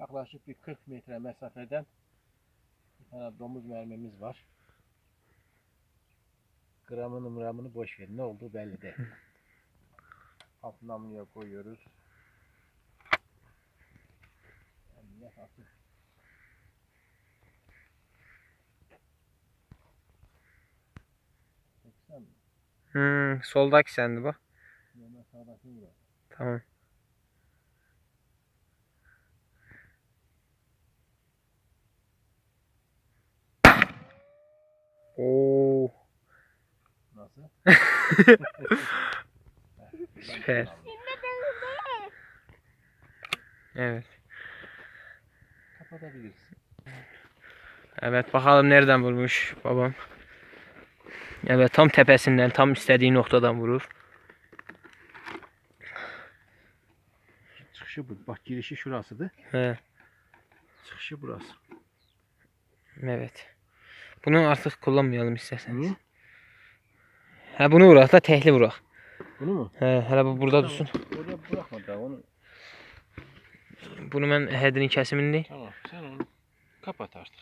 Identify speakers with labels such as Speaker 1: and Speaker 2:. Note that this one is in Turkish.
Speaker 1: Yaklaşık bir 40 metre mesafeden bir tane domuz mermimiz var. Gramını mramını boş ver. Ne olduğu belli değil. Alt namluya koyuyoruz. Emniyet atı. Seksen mi?
Speaker 2: Hmm, soldaki sendi bu. Tamam. Oo,
Speaker 1: Nasıl?
Speaker 2: süper. Evet.
Speaker 1: Kapatabilirsin.
Speaker 2: Evet bakalım nereden vurmuş babam. Evet tam tepesinden tam istediği noktadan vurur.
Speaker 1: Çıkışı bu. Bak girişi şurasıydı.
Speaker 2: He,
Speaker 1: Çıkışı burası.
Speaker 2: evet. Bunu artık kullanmayalım isterseniz.
Speaker 1: Niye?
Speaker 2: Ha bunu vurak da tehli vurak.
Speaker 1: Bunu mu?
Speaker 2: He, hele bu burada dursun.
Speaker 1: Orada bırakma daha onu.
Speaker 2: Bunu ben hedinin kesimini değil.
Speaker 1: Tamam sen onu kapat artık.